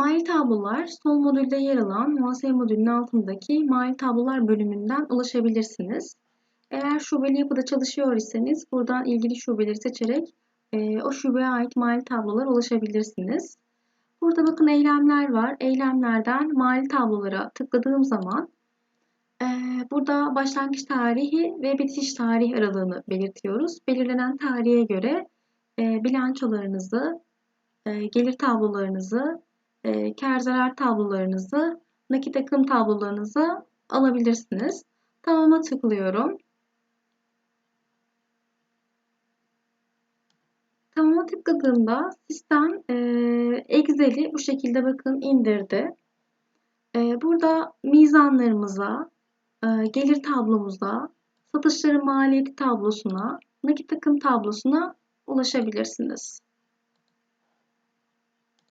Mali tablolar son modülde yer alan muhasebe modülünün altındaki mali tablolar bölümünden ulaşabilirsiniz. Eğer şubeli yapıda çalışıyor iseniz buradan ilgili şubeleri seçerek e, o şubeye ait mali tablolara ulaşabilirsiniz. Burada bakın eylemler var. Eylemlerden mali tablolara tıkladığım zaman e, burada başlangıç tarihi ve bitiş tarihi aralığını belirtiyoruz. Belirlenen tarihe göre e, bilançolarınızı, e, gelir tablolarınızı, e, kar zarar tablolarınızı, nakit akım tablolarınızı alabilirsiniz. Tamama tıklıyorum. Tamama tıkladığımda sistem e, Excel'i bu şekilde bakın indirdi. E, burada mizanlarımıza, e, gelir tablomuza, satışların maliyeti tablosuna, nakit akım tablosuna ulaşabilirsiniz.